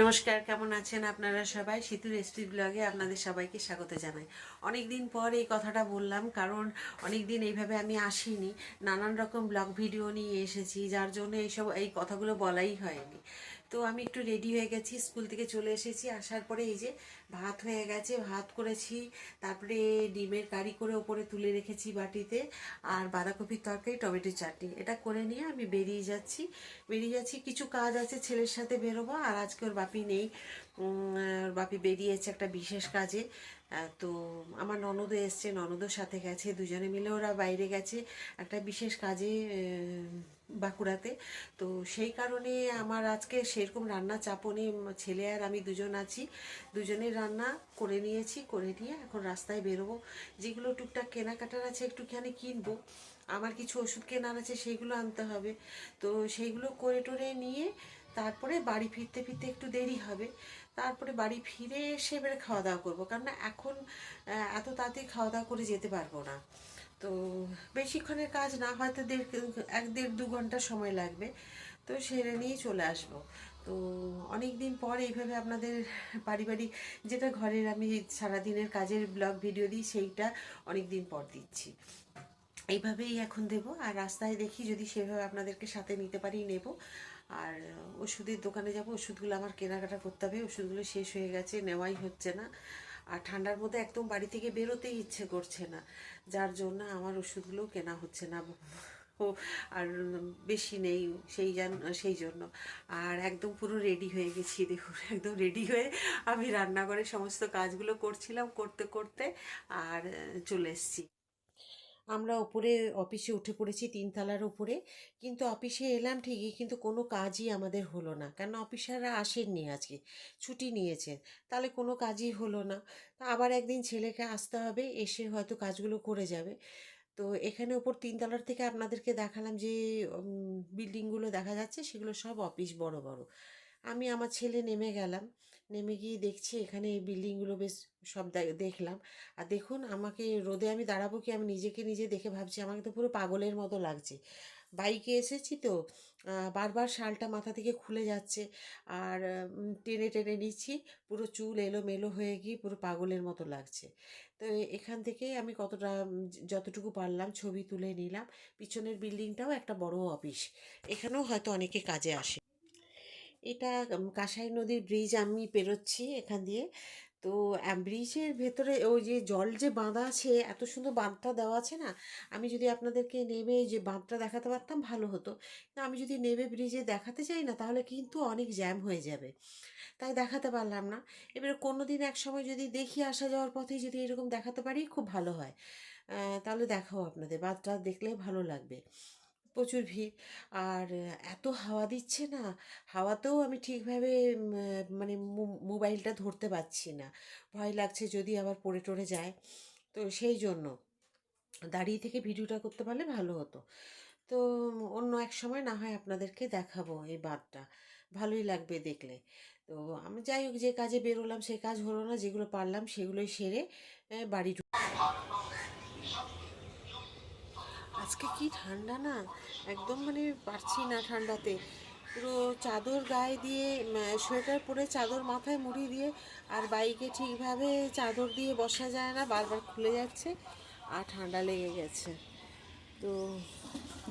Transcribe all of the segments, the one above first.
নমস্কার, কেমন আছেন আপনারা সবাই? শীতু রেস্ট্রি ব্লগে আপনাদের সবাইকে স্বাগত জানাই। অনেক দিন পর এই কথাটা বললাম, কারণ অনেক দিন এইভাবে আমি আসিনি। নানান রকম ব্লগ ভিডিও নিয়ে এসেছি, যার জন্য এইসব, এই কথাগুলো বলাই হয়নি। তো আমি একটু রেডি হয়ে গেছি স্কুল থেকে চলে এসেছি। আসার পরে এই যে ভাত হয়ে গেছে, ভাত করেছি, তারপরে ডিমের কারি করে ওপরে তুলে রেখেছি বাটিতে আর বাঁধাকপির তরকারি, টমেটো চাটনি। এটা করে নিয়ে আমি বেরিয়ে যাচ্ছি। বেরিয়ে যাচ্ছি, কিছু কাজ আছে, ছেলের সাথে বেরোবো আর আজকে ওর বাপি নেই। ওর বাপি বেরিয়েছে একটা বিশেষ কাজে। তো আমার ননদও এসছে ননদের সাথে গেছে, দুজনে মিলে ওরা বাইরে গেছে। একটা বিশেষ কাজে বাঁকুড়াতে। তো সেই কারণে আমার আজকে সেরকম রান্না চাপও নেই। ছেলে আর আমি দুজন আছি। দুজনের রান্না করে নিয়েছি, করে নিয়ে এখন রাস্তায় বেরোবো। যেগুলো টুকটাক কেনাকাটার আছে একটুখানি কিনবো। আমার কিছু ওষুধ কেনার আছে সেইগুলো আনতে হবে। তো সেইগুলো করে টোরে নিয়ে তারপরে বাড়ি ফিরতে ফিরতে একটু দেরি হবে। তারপরে বাড়ি ফিরে এসে এবারে খাওয়া দাওয়া করব। কারণ এখন এত তাড়াতাড়ি খাওয়া দাওয়া করে যেতে পারব না। তো বেশিক্ষণের কাজ না হয়তো দেড় এক দেড় দু ঘণ্টা সময় লাগবে। তো সেরে নিয়েই চলে আসব। তো অনেক দিন পর এইভাবে আপনাদের পারিবারিক যেটা ঘরের আমি সারাদিনের কাজের ব্লগ ভিডিও দিই, সেইটা অনেক দিন পর দিচ্ছি। এইভাবেই এখন দেব। আর রাস্তায় দেখি যদি সেভাবে আপনাদেরকে সাথে নিতে পারি, নেব। আর ওষুধের দোকানে যাব, ওষুধগুলো আমার কেনাকাটা করতে হবে। ওষুধগুলো শেষ হয়ে গেছে, নেওয়াই হচ্ছে না। আর ঠান্ডার মধ্যে একদম বাড়ি থেকে বেরোতেই ইচ্ছে করছে না। যার জন্য আমার ওষুধগুলো কেনা হচ্ছে না। আর বেশি নেই সেই সেই জন্য। আর একদম পুরো রেডি হয়ে গেছি, দেখুন, একদম রেডি হয়ে আমি রান্নাঘরে সমস্ত কাজগুলো করছিলাম, করতে করতে, আর, চলে এসেছি। আমরা ওপরে অফিসে উঠে পড়েছি তিনতলার উপরে কিন্তু অফিসে এলাম ঠিকই, কিন্তু কোনো কাজই আমাদের হলো না। কেন অফিসাররা আসেননি আজকে, ছুটি নিয়েছেন তাহলে কোনো কাজই হলো না। তা আবার একদিন ছেলেকে আসতে হবে, এসে হয়তো কাজগুলো করে যাবে। তো এখানে ওপর তিনতলার থেকে আপনাদেরকে দেখালাম যে বিল্ডিংগুলো দেখা যাচ্ছে, সেগুলো সব অফিস বড় বড়। আমি আমার ছেলে নেমে গেলাম। নেমে গিয়ে দেখছি এখানে এই বিল্ডিংগুলো বেশ সব দেখলাম। আর দেখুন আমাকে রোদে আমি দাঁড়াবো কি? আমি নিজেকে নিজে দেখে ভাবছি আমাকে তো পুরো পাগলের মতো লাগছে। বাইকে এসেছি তো বারবার শালটা মাথা থেকে খুলে যাচ্ছে। আর টেনে টেনে নিচ্ছি, পুরো চুল এলোমেলো হয়ে গিয়ে পুরো পাগলের মতো লাগছে। তো এখান থেকে আমি কতটা যতটুকু পারলাম ছবি তুলে নিলাম। পিছনের বিল্ডিংটাও একটা বড় অফিস এখানেও হয়তো অনেকে কাজে আসে। এটা কাঁসাই নদীর ব্রিজ আমি পেরোচ্ছি এখান দিয়ে। তো ব্রিজের ভেতরে ওই যে জল যে বাঁধা আছে, এত সুন্দর বাঁধটা দেওয়া আছে না, আমি যদি আপনাদেরকে নেমে যে বাঁধটা দেখাতে পারতাম ভালো হতো। আমি যদি নেমে ব্রিজে দেখাতে চাই না, তাহলে কিন্তু অনেক জ্যাম হয়ে যাবে। তাই দেখাতে পারলাম না। এবারে কোনো দিন এক সময় যদি দেখি আসা যাওয়ার পথে যদি এরকম দেখাতে পারি, খুব ভালো হয়। তাহলে দেখাও আপনাদের, বাঁধটা দেখলে ভালো লাগবে। প্রচুর ভিড়। আর এত হাওয়া দিচ্ছে না, হাওয়াতেও আমি ঠিকভাবে মানে মোবাইলটা ধরতে পারছি না। ভয় লাগছে যদি আবার পড়ে টরে যায়। তো সেই জন্য দাঁড়িয়ে থেকে ভিডিওটা করতে পারলে ভালো হতো। তো অন্য এক সময় না হয় আপনাদেরকে দেখাবো এই বাঁধটা ভালোই লাগবে দেখলে। তো আমি যাই হোক যে কাজে বেরোলাম সেই কাজ হলো না, যেগুলো পারলাম সেগুলোই সেরে বাড়ি ঢুক- আজকে কি ঠান্ডা না? একদম মানে পারছি না ঠান্ডাতে। পুরো চাদর গায়ে দিয়ে সোয়েটার পরে চাদর মাথায় মুড়ি দিয়ে আর বাইকে ঠিকভাবে চাদর দিয়ে বসা যায় না, বারবার খুলে যাচ্ছে আর ঠান্ডা লেগে গেছে। তো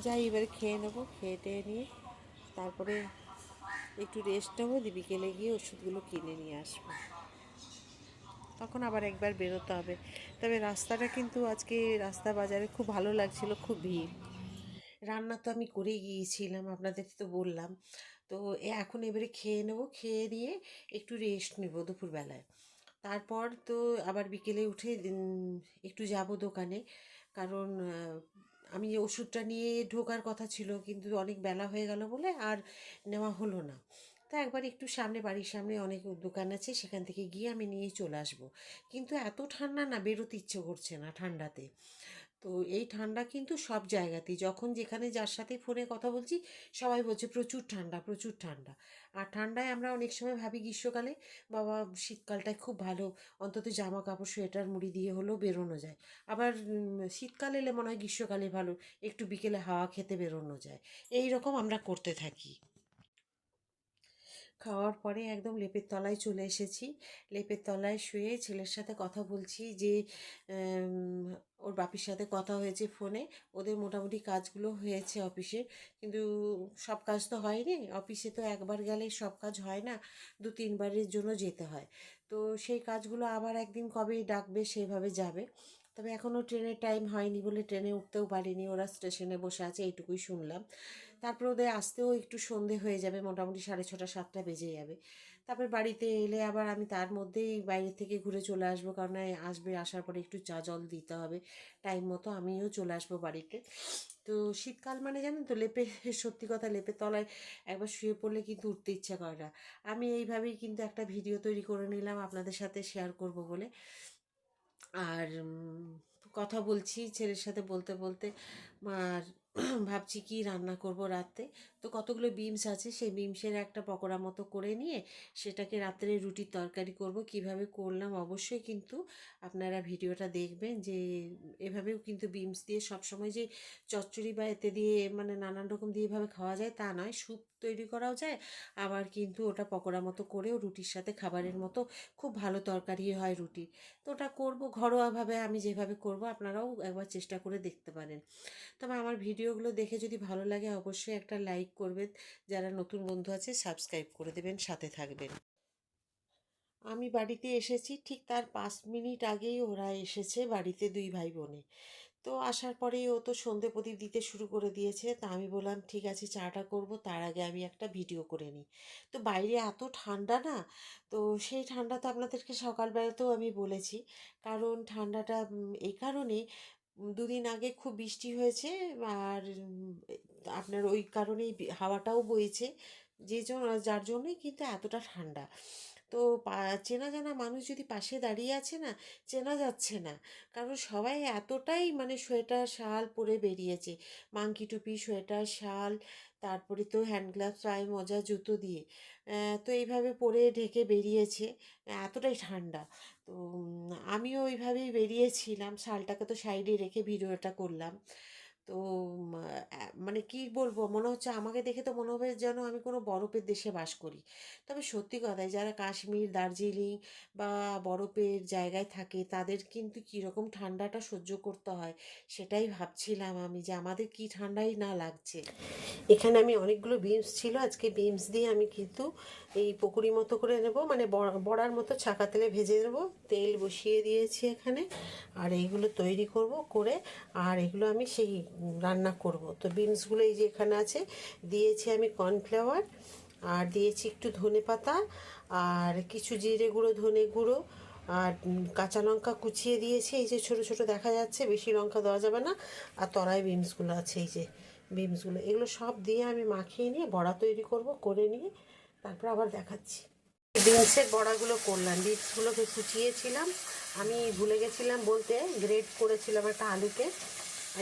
যাই, এবার খেয়ে নেব, খেয়ে টেয়ে নিয়ে তারপরে একটু রেস্ট নেব বিকেলে গিয়ে ওষুধগুলো কিনে নিয়ে আসব। তখন আবার একবার বেরোতে হবে। তবে রাস্তাটা কিন্তু আজকে রাস্তা বাজারে খুব ভালো লাগছিল, খুব ভিড়। রান্না তো আমি করেই গিয়েছিলাম, আপনাদের তো বললাম। তো এখন এবারে খেয়ে নেব, খেয়ে নিয়ে একটু রেস্ট নেব দুপুরবেলায়। তারপর তো আবার বিকেলে উঠে একটু যাব দোকানে। কারণ আমি ওষুধটা নিয়ে ঢোকার কথা ছিল, কিন্তু অনেক বেলা হয়ে গেল বলে আর নেওয়া হলো না। তা একবার একটু সামনে, বাড়ির সামনে অনেক দোকান আছে, সেখান থেকে গিয়ে আমি নিয়ে চলে আসব। কিন্তু এত ঠান্ডা না, বেরোতে ইচ্ছে করছে না ঠান্ডাতে। তো এই ঠান্ডা কিন্তু সব জায়গাতেই, যখন যেখানে যার সাথে ফোনে কথা বলছি, সবাই বলছে, প্রচুর ঠান্ডা প্রচুর ঠান্ডা। আর ঠান্ডায় আমরা অনেক সময় ভাবি গ্রীষ্মকালে, বাবা, শীতকালটায় খুব ভালো, অন্তত জামা কাপড় সোয়েটার, মুড়ি দিয়ে হলেও বেরোনো যায়। আবার শীতকাল এলে মনে হয় গ্রীষ্মকালে ভালো, একটু বিকেলে হাওয়া খেতে বেরোনো যায়। এই রকম আমরা করতে থাকি। খাওয়ার পরে একদম লেপের তলায় চলে এসেছি। লেপের তলায় শুয়ে ছেলের সাথে কথা বলছি যে ওর বাপির সাথে কথা হয়েছে ফোনে। ওদের মোটামুটি কাজগুলো হয়েছে অফিসে। কিন্তু সব কাজ তো হয়নি। অফিসে তো একবার গেলে সব কাজ হয় না। দু, তিনবারের জন্য যেতে হয়। তো সেই কাজগুলো আবার একদিন কবে ডাকবে সেভাবে যাবে। তবে এখনও ট্রেনের টাইম হয়নি বলে ট্রেনে উঠতেও পারিনি। ওরা স্টেশনে বসে আছে, এইটুকুই শুনলাম। তারপর ওদের আসতেও একটু সন্ধে হয়ে যাবে, মোটামুটি সাড়ে ছটা, সাতটা বেজে যাবে। তারপর বাড়িতে এলে আবার আমি তার মধ্যেই বাইরে থেকে ঘুরে চলে আসব, কারণ আসবে, আসার পরে একটু চা জল দিতে হবে। টাইম মতো আমিও চলে আসব বাড়িতে। তো শীতকাল মানে জানেন তো, লেপে, সত্যি কথা লেপের তলায় একবার শুয়ে পড়লে কিন্তু উঠতে ইচ্ছা করে না। আমি এইভাবেই কিন্তু একটা ভিডিও তৈরি করে নিলাম, আপনাদের সাথে শেয়ার করব বলে। আর কথা বলছি ছেলের সাথে বলতে বলতে। আর ভাবছি কি রান্না করব রাতে। তো কতগুলো বিমস আছে, সেই বিমসের একটা পকোড়া মতো করে নিয়ে সেটাকে রাত্রে রুটির তরকারি করব। কীভাবে করলাম অবশ্যই কিন্তু আপনারা ভিডিওটা দেখবেন যে, এভাবেও কিন্তু বিমস দিয়ে সবসময় যে চচ্চড়ি বা এতে দিয়ে মানে নানান রকম দিয়ে এভাবে খাওয়া যায় তা নয়। স্যুপ তৈরি করাও যায়। আবার কিন্তু ওটা পকোড়া মতো করেও রুটির সাথে খাবারের মতো খুব ভালো তরকারি হয় রুটি। তো ওটা করব, ঘরোয়াভাবে আমি যেভাবে করব আপনারাও একবার চেষ্টা করে দেখতে পারেন। তবে আমার ভিডিওগুলো দেখে যদি ভালো লাগে অবশ্যই একটা লাইক করবেন। যারা নতুন বন্ধু আছে সাবস্ক্রাইব করে দেবেন, সাথে থাকবেন। আমি বাড়িতে এসেছি, ঠিক তার পাঁচ মিনিট আগেই ওরা এসেছে বাড়িতে দুই ভাই বোনে তো আসার পরেই ও তো সন্ধে প্রদীপ দিতে শুরু করে দিয়েছে। তা আমি বললাম, ঠিক আছে, চাটা করব, তার আগে আমি একটা ভিডিও করে নিই। তো বাইরে এত ঠান্ডা না, তো সেই ঠান্ডা তো আপনাদেরকে সকালবেলাতেও আমি বলেছি। কারণ ঠান্ডাটা এই কারণে দুদিন আগে খুব বৃষ্টি হয়েছে আর আপনার ওই কারণেই হাওয়াটাও বইছে, যে জন্য যার জন্যই কিন্তু এতটা ঠান্ডা। তো চেনা জানা মানুষ যদি পাশে দাঁড়িয়ে আছে না, চেনা যাচ্ছে না। কারণ সবাই এতটাই মানে সোয়েটার, শাল পরে বেরিয়েছে। মাংকি টুপি, সোয়েটার, শাল, তারপরে তো হ্যান্ড গ্লাভস পায়ে মোজা জুতো দিয়ে। তো এইভাবে পরে ঢেকে বেরিয়েছে। এতটাই ঠান্ডা। তো আমিও ওইভাবেই বেরিয়েছিলাম। শালটাকে তো সাইডে রেখে ভিডিওটা করলাম। তো মানে কি বলব? মনে হচ্ছে আমাকে দেখে তো মনে হবে যেন আমি কোনো বরফের দেশে বাস করি। তবে সত্যি কথাই যারা কাশ্মীর, দার্জিলিং বা বরফের জায়গায় থাকে, তাদের কিন্তু কীরকম ঠান্ডাটা সহ্য করতে হয় সেটাই ভাবছিলাম আমি যে আমাদের কি ঠান্ডাই না লাগছে। এখানে আমি অনেকগুলো বিমস ছিল, আজকে বিমস দিয়ে আমি কিন্তু এই পকুড়ি মতো করে নেব মানে বড়ার মতো ছাকা তেলে ভেজে নেব। তেল বসিয়ে দিয়েছি এখানে। আর এইগুলো তৈরি করব করে, আর এগুলো আমি সেই রান্না করব। তো বিনসগুলো এই যে এখানে আছে, দিয়েছি আমি কর্নফ্লাওয়ার, আর দিয়েছি একটু ধনে পাতা, আর কিছু জিরে গুঁড়ো, ধনে গুঁড়ো, আর কাঁচা লঙ্কা কুচিয়ে দিয়েছি। এই যে ছোট ছোট দেখা যাচ্ছে, বেশি লঙ্কা দেওয়া যাবে না। আর তরাই বিনসগুলো আছে, এই যে বিনসগুলো। এগুলো সব দিয়ে আমি মাখিয়ে নিয়ে বড়া তৈরি করব, করে নিয়ে তারপর আবার দেখাচ্ছি। বিনসের বড়াগুলো করলাম। বিনসগুলোকে কুচিয়েছিলাম। আমি ভুলে গেছিলাম বলতে, গ্রেট করেছিলাম একটা আলুকে,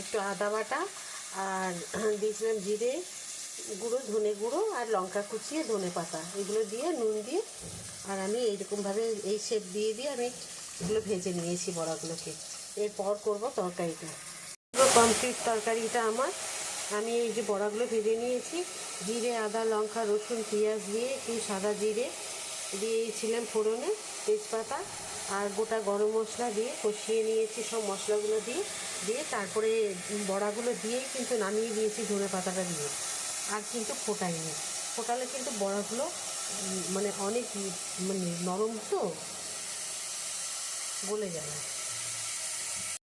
একটু আদা বাটা আর দিয়েছিলাম জিরে গুঁড়ো, ধনে গুঁড়ো আর লঙ্কা কুচিয়ে ধনে পাতা। এগুলো দিয়ে, নুন দিয়ে আর আমি এইরকমভাবে এই শেপ দিয়ে দিয়ে আমি এগুলো ভেজে নিয়েছি বড়াগুলোকে। এরপর করব তরকারিটা। পুরো কমপ্লিট তরকারিটা আমার। আমি এই যে বড়াগুলো ভেজে নিয়েছি, জিরে, আদা, লঙ্কা, রসুন, পেঁয়াজ দিয়ে একটু সাদা জিরে দিয়েছিলাম ফোড়নে তেজপাতা আর গোটা গরম মশলা দিয়ে কষিয়ে নিয়েছি, সব মশলাগুলো দিয়ে দিয়ে তারপরে বড়াগুলো দিয়েই কিন্তু নামিয়ে দিয়েছি ধনে পাতাটা দিয়ে। আর কিন্তু ফোটাইনি। ফোটালে কিন্তু বড়াগুলো মানে অনেক মানে নরম তো, গলে যায়